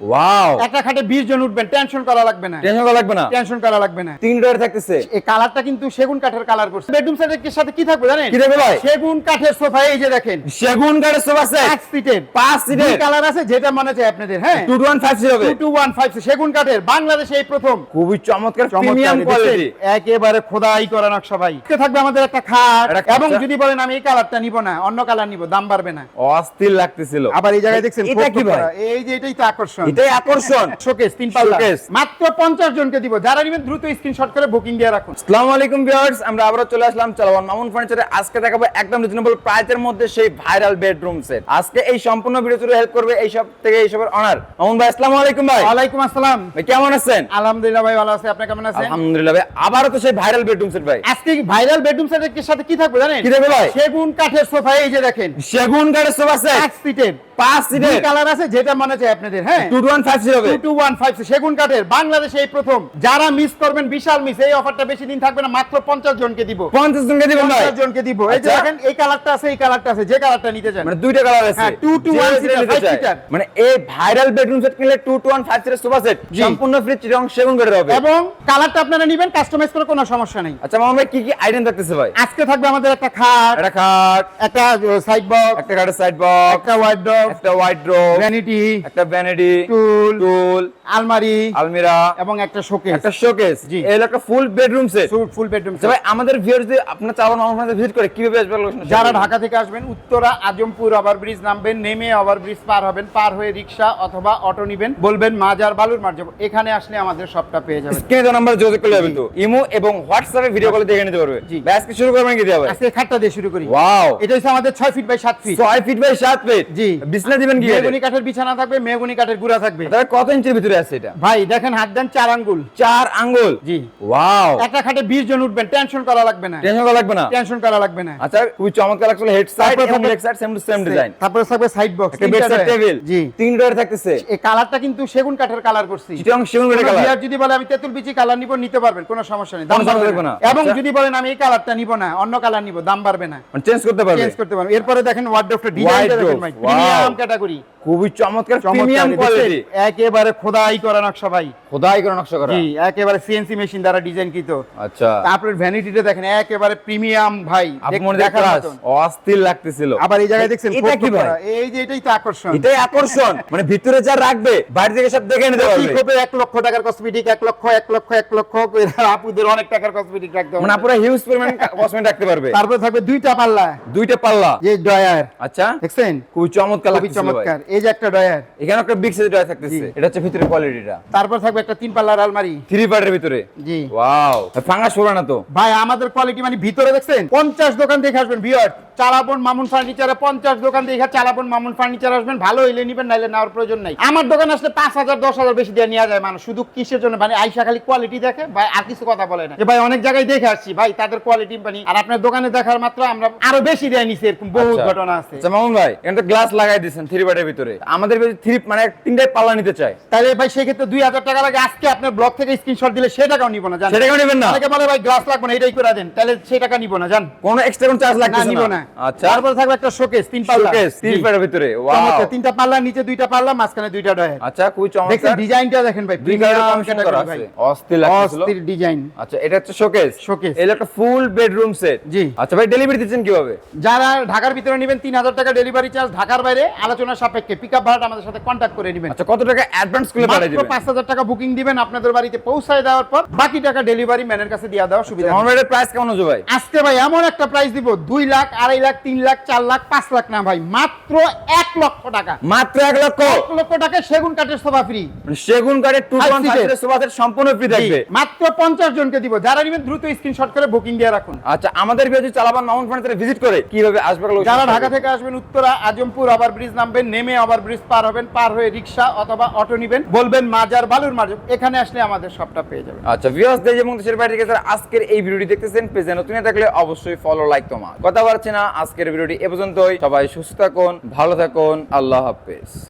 Wow একটা খাটে বিশ জন উঠবেন টেনশন করা লাগবে না। টেনশন করা লাগবে না? টেনশন করা লাগবে না। তিন ডোর থাকতেছে। এই কালারটা কিন্তু সেগুন কাঠের কালার করছে। বেডরুম সেটের সাথে কি থাকবে জানেন? কি দেখবে ভাই সেগুন কাঠের সোফা এই যে দেখেন। সেগুন কাঠের সোফা সেট পাঁচ সিটের পাঁচ সিটের কালার আছে যেটা মনে চাই আপনাদের হ্যাঁ? Two two one five zero two two one five সেগুন কাঠের বাংলাদেশে এই প্রথম। খুবই চমৎকার প্রিমিয়াম চমৎকার কোয়ালিটি একেবারে খোদাই করা নকশা ভাই। থাকবে আমাদের একটা খাট। এবং যদি বলেন আমি এই কালারটা নিব না অন্য কালার নিব দাম বাড়বে না। অস্থির লাগতেছিল। আবার এই জায়গায় দেখছেন এই যে এটাই তো আকর্ষণ। এটাই আকর্ষণ। শোকেস তিন পাল্লা। মাত্র পঞ্চাশ জনকে দিব। যারা নিবেন দ্রুত স্ক্রিনশট করে বুকিং দিয়ে রাখুন। আসসালামু আলাইকুম ভিউয়ার্স আমরা আবারো চলে আসলাম চালাবান মামুন ফার্নিচারে আজকে দেখাবো একদম রিজনেবল প্রাইসের মধ্যে সেই ভাইরাল বেডরুম সেট আজকে এই সম্পূর্ণ ভিডিও জুড়ে হেল্প করবে এই সব থেকে এই সবের অনার মামুন ভাই আসসালামু আলাইকুম ভাই। ওয়ালাইকুম আসসালাম। ভাই কেমন আছেন? আলহামদুলিল্লাহ ভাই ভালো আছে। আপনি কেমন আছেন? আলহামদুলিল্লাহ ভাই আবারও তো সেই ভাইরাল বেডরুম সেট ভাই। আজকে ভাইরাল বেডরুম সেটের সাথে কি থাকবে জানেন? কি দেখবে ভাই? সেগুন কাঠের সোফা এই যে দেখেন। সেগুন কাঠের সোফা সেট পাঁচ সিটের পাঁচ সিটের কালার আছে যেটা মনে চাই আপনাদের হ্যাঁ? Two two one five zero two two one five সেগুন কাঠের বাংলাদেশে এই প্রথম। যারা মিস করবেন বিশাল মিস এই অফারটা বেশি দিন থাকবে না মাত্র পঞ্চাশ জনকে দিব। পঞ্চাশ জনকে দিবেন ভাই জনকে দিব। এই যে আচ্ছা। দেখেন এই কালারটা আছে এই কালারটা আছে যে কালারটা নিতে চান। মানে দুইটা কালার আছে। হ্যাঁ। মানে এই ভাইরাল বেডরুম সেট কিনলে টু টু ওয়ান ফাইভ সিটের সোফা সেট সম্পূর্ণ ফ্রি চিরং সেগুন কাঠের হবে। এবং কালারটা আপনারা নিবেন কাস্টমাইজ করে কোনো সমস্যা নেই। আচ্ছা মামা কি কি আইটেম থাকতেছে ভাই? আজকে থাকবে আমাদের একটা খাট একটা খাট একটা সাইড বক্স একটা সাইড বক্স একটা হোয়াইট ডগ একটা হোয়াইট ড্রপ ভ্যানিটি একটা ভ্যানিটি টুল টুল আলমারি আলমিরা এবং একটা শোকেস একটা শোকেস জি। এই একটা full bedroom set full bedroom আচ্ছা ভাই আমাদের ভিউয়ার্স যদি আপনার চালানো আমাদের ভিজিট করে কীভাবে আসবে লোকেশন যারা ঢাকা থেকে আসবেন উত্তরা আজমপুর ওভার ব্রিজ নামবেন নেমে ওভার ব্রিজ পার হবেন পার হয়ে রিক্সা অথবা অটো নিবেন বলবেন মাজার বালুর মার যাব। এখানে আসলে আমাদের সবটা পেয়ে যাবেন। স্ক্রিনে নাম্বার যোগাযোগ করলে ইমো এবং হোয়াটসঅ্যাপে ভিডিও কলে দেখে নিতে পারবে। জি। আজকে শুরু করবেন কি আজকে খাটটা দিয়ে শুরু করি। ওয়াও এটা হচ্ছে আমাদের ছয় ফিট বাই সাত ফিট ছয় ফিট বাই সাত ফিট জি। বিছনা দিবেন কি মেগুনি কাঠের বিছানা থাকবে মেগুনি কাঠের গুড়া থাকবে। কত ইঞ্চির ভিতরে আছে এটা? ভাই দেখেন হাত দেন চার আঙ্গুল। চার আঙ্গুল? জি। ওয়াও। একটা খাটে বিশ জন উঠবেন টেনশন করা লাগবে না। টেনশন করা লাগবে না? টেনশন করা লাগবে না। আচ্ছা খুবই চমৎকার লাগছে। হেড সাইড এবং leg side same to same design তারপরে থাকবে সাইড বক্স একটা টেবিল জি। তিন ডোর থাকতেছে। এই কালারটা কিন্তু সেগুন কাঠের কালার করছি। চিটং সেগুন কোনো কালার বিয়ার যদি বলে আমি তেঁতুল বিচি কালার নিব নিতে পারবেন কোনো সমস্যা নেই। দাম বাড়বে না। এবং আচ্ছা। যদি বলেন আমি এই কালারটা নিব না অন্য কালার নিব দাম বাড়বে না। মানে চেঞ্জ করতে পারবে। চেঞ্জ করতে পারবেন এরপরে দেখেন ওয়ার্ডরোবটা ডিজাইনটা দেখেন ভাই প্রিমিয়াম ক্যাটাগরি খুবই চমৎকার প্রিমিয়াম কোয়ালিটি একেবারে খোদাই করা নকশা ভাই। খোদাই করে নকশা করা? জি একেবারে সিএনসি মেশিন দ্বারা ডিজাইন কৃত আচ্ছা। তারপরে ভ্যানিটিটা দেখেন একেবারে প্রিমিয়াম ভাই দেখার অস্থির লাগতেছিল। আবার এই জায়গায় দেখছেন এটা কি ভাই? এই যে এটাই তো আকর্ষণ। এটাই আকর্ষণ। মানে ভিতরে যা রাখবে বাইরে থেকে সব দেখে নিতে পারবে। খোপে এক লক্ষ টাকার কসমেটিক এক লক্ষ এক লক্ষ এক লক্ষ আপুদের অনেক টাকার কসমেটিক রাখতে মানে আপুরা হিউজ পরিমাণ কসমেটিক রাখতে পারবে। তারপরে থাকবে দুইটা পাল্লা। দুইটা পাল্লা। যে ডয়ার আচ্ছা। দেখছেন? খুবই চমৎকার ভাই। চমৎকার। এই যে একটা ডয়ার এখানে একটা বিগ থাকতেছে। এটা হচ্ছে ভিতরে কোয়ালিটিটা তারপর থাকবে একটা তিন পাল্লার আলমারি। থ্রি পার্টের ভিতরে? জি। ওয়াও না তো? ভাই আমাদের কোয়ালিটি মানে ভিতরে দেখছেন? পঞ্চাশ দোকান দেখে আসবেন চালাবন মামুন ফার্নিচারে পঞ্চাশ দোকান দেখে চালাবন মামুন ফার্নিচার আসবেন ভালো হইলে নিবেন নাইলে নেওয়ার প্রয়োজন নাই। আমার দোকান আসলে বেশি দিয়ে নেওয়া যায় মানুষ। শুধু কিসের জন্য? মানে আইসা খালি কোয়ালিটি দেখে ভাই আর কিছু কথা বলে না। যে ভাই অনেক জায়গায় দেখে আসছি ভাই তাদের কোয়ালিটি মানে আর আপনার দোকানে দেখার মাত্র আমরা আরও বেশি দেয় নিছি এরকম বহু আচ্ছা। ঘটনা আছে। আচ্ছা মামুন ভাই এখানে গ্লাস লাগাই দিয়েছেন থ্রি পার্টের ভিতরে। আমাদের থ্রি মানে তিনটাই পাল্লা নিতে চাই তাহলে ভাই সেক্ষেত্রে দুই হাজার টাকা লাগে। আজকে আপনার ব্লগ থেকে স্ক্রিনশট দিলে সে টাকাও নিব না জান নেবেন না? অনেকে বলে ভাই গ্লাস লাগবে না এটাই করে দেন। তাহলে সে টাকা নিব না জান? কোনো এক্সট্রা কোনো চার্জ না নিব না। না আচ্ছা। তারপরে থাকবে একটা শোকেস তিন পাল্লা। শোকেস জি। পার্টের ভিতরে। ওয়াও তিনটা পাল্লা নিচে দুইটা পাল্লা মাঝখানে দুইটা আচ্ছা খুবই চমৎকার। ডিজাইনটা দেখেন ভাই premium করা আছে। অস্থির অস্থির ডিজাইন। আচ্ছা এটা হচ্ছে শোকেস Showcase। এটা একটা ফুল বেডরুম সেট জি। আচ্ছা ভাই ডেলিভারি দিচ্ছেন কীভাবে? যারা ঢাকার ভিতরে নেবেন তিন হাজার টাকা ডেলিভারি চার্জ ঢাকার বাইরে আলোচনা সাপেক্ষে পিক আপ ভাড়াটা আমাদের সাথে কন্ট্যাক্ট করে নেবেন। আচ্ছা কত টাকা অ্যাডভান্স করে পাঠিয়ে মাত্র দিবেন? পাঁচ হাজার টাকা বুকিং দিবেন আপনাদের বাড়িতে পৌঁছায় দেওয়ার পর বাকি টাকা ডেলিভারি ম্যানের কাছে দেওয়ার সুবিধা প্রাইস কেমন হচ্ছে ভাই? আজকে ভাই এমন একটা প্রাইস দিব দুই লাখ আড়াই লাখ তিন লাখ চার লাখ পাঁচ লাখ না ভাই মাত্র এক লক্ষ টাকা। মাত্র এক লক্ষ? এক লক্ষ টাকা সেগুন কাঠের সোফা ফ্রি মানে সেগুন কাঠের two Five one seater। Five sofa set সম্পূর্ণ ফ্রি থাকবে। মাত্র পঞ্চাশ জনকে দিব। যারা নিবেন দ্রুত স্ক্রিনশট করে বুকিং দিয়ে রাখুন। আচ্ছা আমাদের ভিডিও চালাবান মাউন্ট ফার্নিচারে ভিজিট করে কীভাবে আসবে যারা ঢাকা থেকে আসবেন উত্তরা আজমপুর ওভার ব্রিজ নামবেন নেমে ওভার ব্রিজ পার হবেন পার হয়ে রিক্সা অথবা অটো নিবেন, বলবেন মাজার, বালুর মাজার, এখানে আসলে আমাদের সবটা পেয়ে যাবেন। আচ্ছা ভিউয়ার্স দেশ এবং দেশের বাইরে যারা আজকের এই ভিডিওটি দেখতেছেন, পেজে নতুন থাকলে অবশ্যই ফলো লাইক তোমার কথা বাড়ছে না, আজকের ভিডিওটি এ পর্যন্তই। সবাই সুস্থ থাকুন, ভালো থাকুন, আল্লাহ হাফেজ।